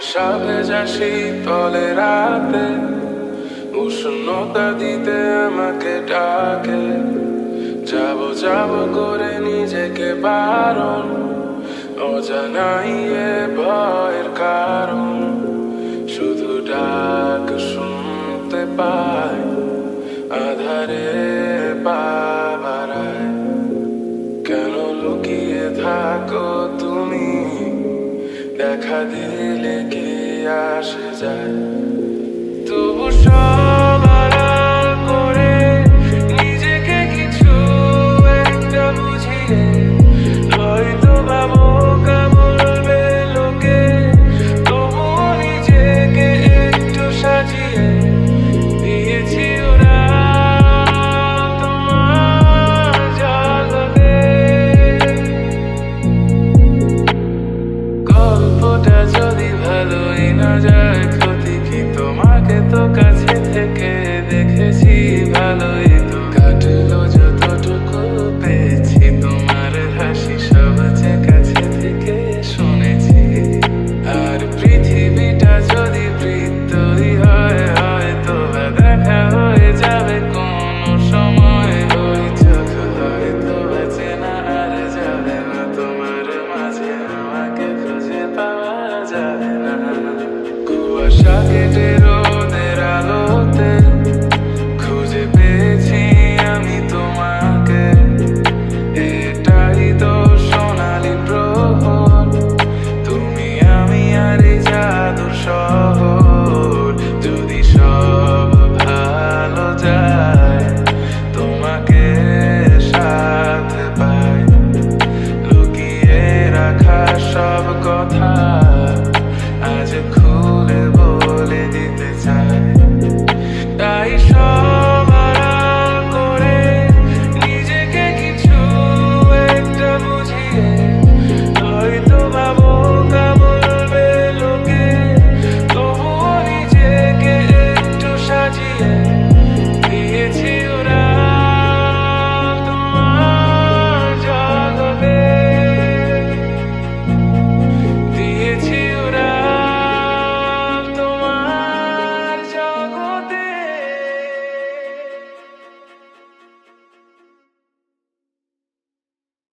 কুয়াশা ভেজা শীতলে রাতে, উষ্ণতা দিতে আমাকে ডাকে। যাব যাব করে নিজেকে বারণ, অজানাই এ ভয়ের কারণ। শুধু ডাক শুনতে পাই আধারে বাবারায় কেন লুকিয়ে থাকো তুমি? দেখা দিলে কি আসে যায়? তবু সব করে নিজেকে কিছু একটা বুঝিয়ে কুয়াশা কেটে